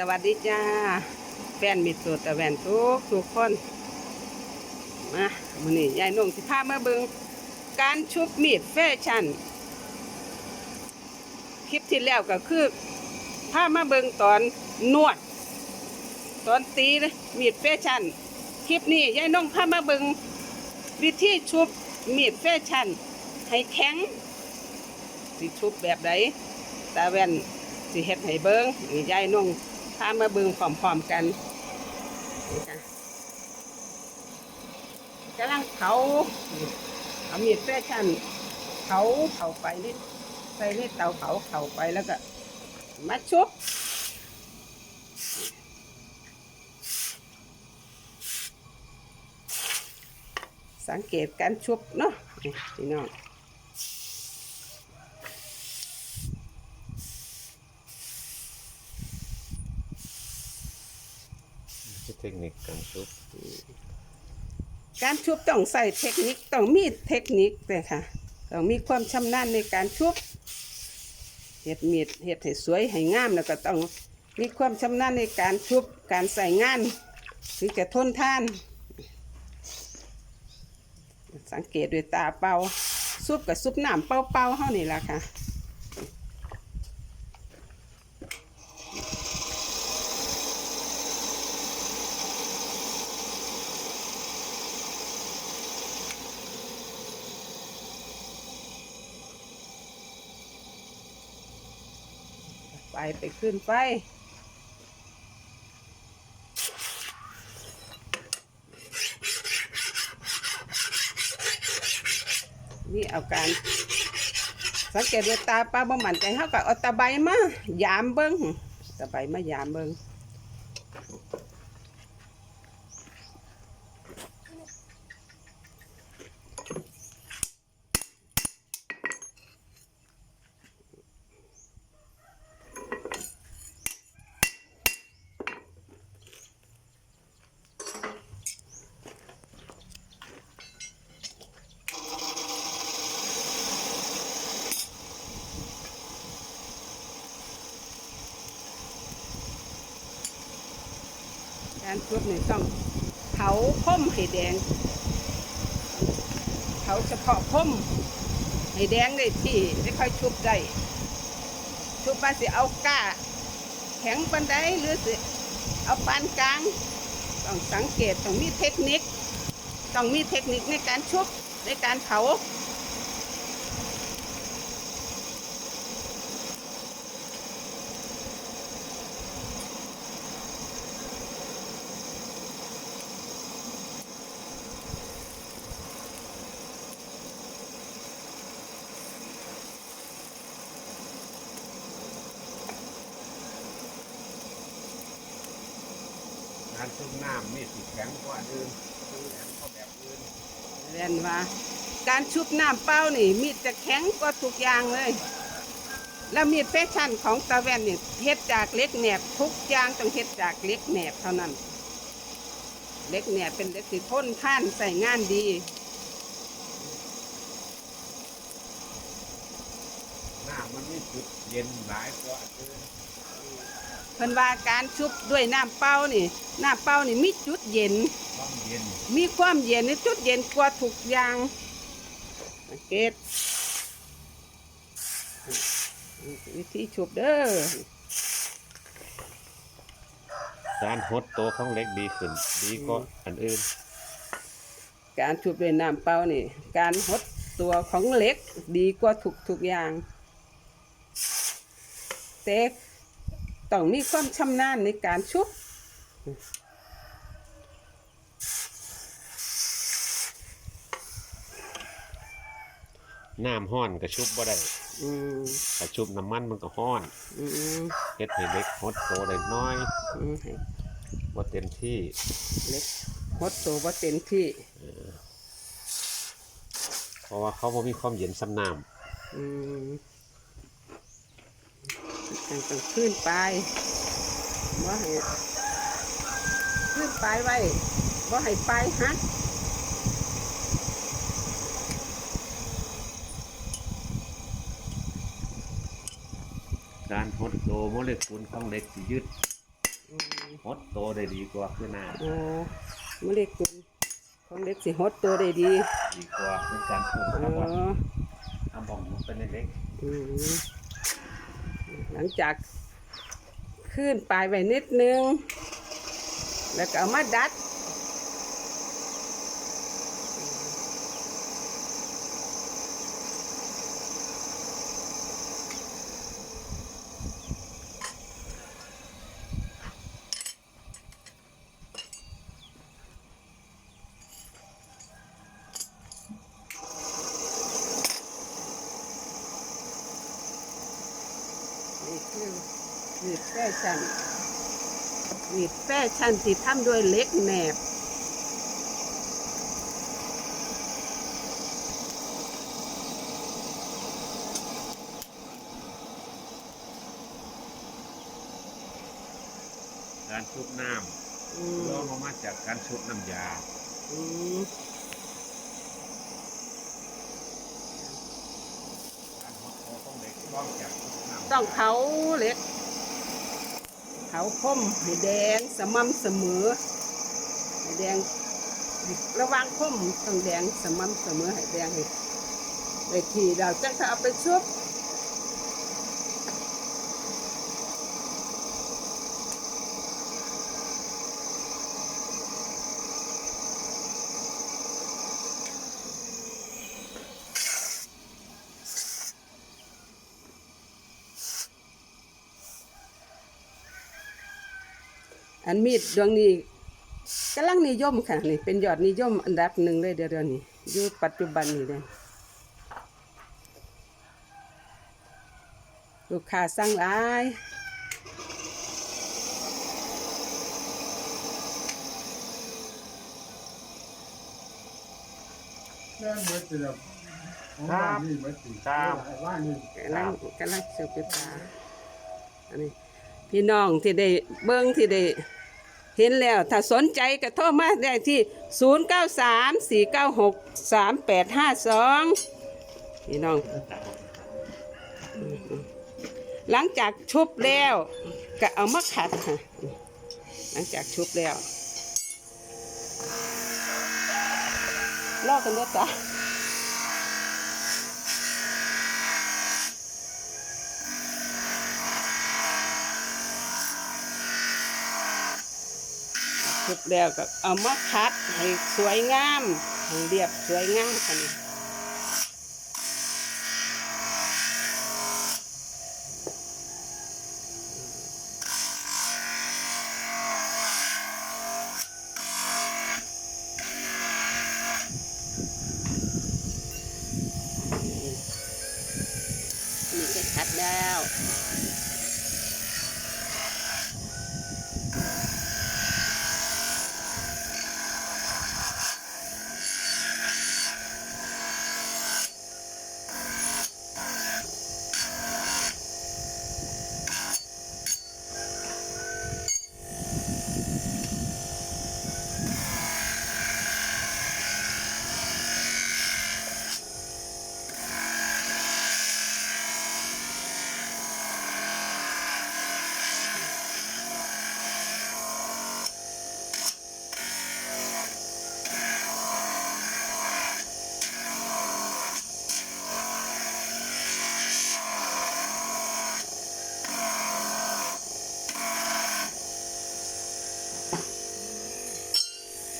สวัสดีจ้าแฟนมิตรสูตรตะแวนทุกทุกคนมามือนี้ยายนุ่งสิพามาเบิงการชุบมีดแฟชั่นคลิปที่แล้วก็คือพามาเบิงตอนนวด ตอนตีเลยมีดแฟชั่นคลิปนี้ยายนุ่งพามาเบิงวิธีชุบมีดแฟชั่นให้แข็งสิชุบแบบใดตาแว่นสิเฮ็ดให้เบิงนี่ยายนุ่ง พามาบิงพร้อมๆกันนี่ค่ะกำลังเผาเอามีดแฟชั่นเผาเผาไปนิดใส่ในเตาเผาเผาไปแล้วก็มาชุบสังเกตการชุบเนาะนี่พี่น้อง เทคนิคการชุบการชุบต้องใส่เทคนิคต้องมีเทคนิคเลยค่ะต้องมีความชำนาญในการชุบเห็ดมีดเห็ดให้สวยให้งามแล้วก็ต้องมีความชำนาญในการชุบการใส่งานถึงจะทนทาน สังเกตด้วยตาเปล่าซุปกับซุปน้ำเปล่าๆเท่านี้ละค่ะ ไปไปขึ้นไปนี่เอาการสังเกตด้วยตาปลาบ่มันใจเขาก็เอาตะไบมายามเบิ้งตะไบมายามเบิ้ง การชุบนี่ต้องเผาพ่มให้แดงเผาเฉพาะพ่มให้แดงได้ที่ไม่ค่อยชุบได้ชุบมาสิเอาก้า แข็งปันไดหรือสิเอาปานกลางต้องสังเกตต้องมีเทคนิค ต้องมีเทคนิคในการชุบในการเผา การชุบน้ำมีสีแข็งกว่าอื่นชุบแข็งก็แบบอื่นเรียนว่าการชุบน้ำเปล่านี่มีดจะแข็งกว่าทุกอย่างเลย แล้วมีดแฟชั่นของตาแวนนี่เฮ็ดจากเหล็กแหนบทุกอย่างต้องเฮ็ดจากเหล็กแหนบเท่านั้นเหล็กแหนบเป็นเหล็กที่ทนท่านใส่งานดีน้ำมันมีจุดเย็นหลายกว่าอื่น เพิ่นว่าการชุบด้วยน้ำเปล่านี่น้ำเปล่านี่มีจุดเย็น ความเย็นมีความเย็นนี่จุดเย็นกว่าทุกอย่างสังเกตวิธีชุบเด้อการหดตัวของเล็กดีขึ้น ดีกว่าอันอื่น การชุบด้วยน้ำเปล่านี่ การหดตัวของเหล็กดีกว่าทุกทุกอย่างแต่ ต้องมีความชำนาญในการชุบน้ำห้อนก็ชุบบ่ได้อืมถ้าชุบน้ำมันมันก็ห้อนอืมเฮ็ดให้เล็กหดตัวได้น้อยอืมให้บ่เต็มที่เหล็กหดตัวว่าเต็มที่เพราะว่าเขาบ่มีความเย็นซ้ำน้อืม ต้องต้องขึ้นไปว่าให้ขึ้นไปไว้ว่าให้ไปฮักการหดตัวโมเลกุลของเล็กสิยึดหดโตได้ดีกว่าคือหน้าโอ้มะเล็กตุนของเล็กสิฮดตัวได้ดี ดีกว่าเป็นการเพิ่มอ๋ความหวานอทำบ่อมมันเป็นเล็กอืม หลังจากขึ้นปลายไปนิดนึง แล้วก็เอามาดัด นี่คือวีดแฟ ชั่นวีดแฟชั่นที่ทำด้วยเล็กแหนบการชุบน้อืำมรองลงมาจากการชุบน้ำยาต้องเผาเล็ก เผาคมให้แดงสม่ำเสมอให้แดงระวังคมต้องแดงสม่ำเสมอให้แดงให้ได้ที่เราจะเอาไปชุบ อันมีดดวงนี้กำลังนิยมค่ะนี่เป็นยอดนิยมอันดับหนึ่งเลยเดี๋ยวๆนี้อยู่ปัจจุบันนี้เลยลูกค้าสั่งหลายแม่เมื่อสิแล้วของบ้านนี่เมื่อสิครับว่านี่กำลังกำลังสืบตาอันนี้พี่น้องที่ได้เบิ้งที่ได้ เห็นแล้ว ถ้าสนใจก็โทรมาได้ที่ 0 9 3 4 9 6 3 8 5 2พี่น้อง หลังจากชุบแล้วก็เอามาขัดค่ะ หลังจากชุบแล้วลอกกันด้วยจ้ะ สุดแล้วก็เอามาคัดให้สวยงามให้เรียบสวยงามค่ะนี่นี่ก็คัดแล้ว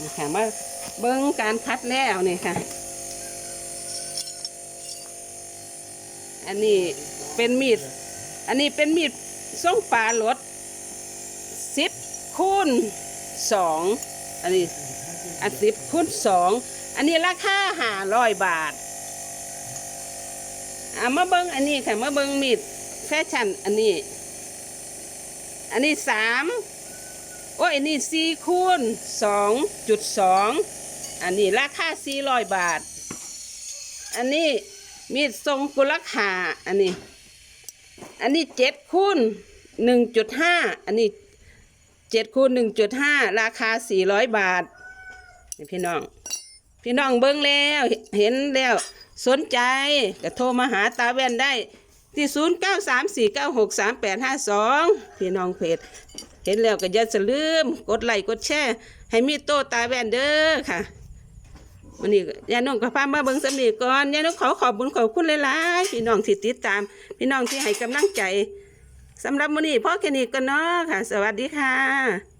นี่ค่ะมาเบิ้งการคัดแล้วนี่ค่ะ อันนี้เป็นมีด อันนี้เป็นมีดส่งปลาลดสิบคูณสองอันนี้อันสิบคูณสองอันนี้ราคาห้าร้อยบาทอ่ามาเบิ้งอันนี้ค่ะมาเบิ้งมีดแฟชั่นอันนี้ อันนี้สาม โอ้ยนนี้สี่คูณสองจุดสองอันนี้ราคาสี่ร้อยบาท อันนี้มีดทรงกุลักหาอันนี้ อันนี้เจ็ดคูณหนึ่งจุดห้าอันนี้เจ็ดคูณหนึ่งจุดห้าราคาสี่ร้อยบาทพี่น้อง พี่น้องเบิ้งแล้วเห็นแล้วสนใจก็โทรมาหาตาแว่นได้ที่ศูนย์เก้าสามสี่เก้าหกสามแปดห้าสองพี่น้องเพจ เห็นแล้วก็อย่าสลืม กดไลค์กดแชร์ให้มีโตตาแวนเด้อค่ะวันนี้ยายน้องกับพามาเบิ่งสำนีก่อนยายน้องขอขอบบุญขอบคุณหลายๆพี่น้องที่ติดตาม พี่น้องที่ให้กำลังใจสำหรับวันนี้พ่อแค่นี้ก็เนาะค่ะ สวัสดีค่ะ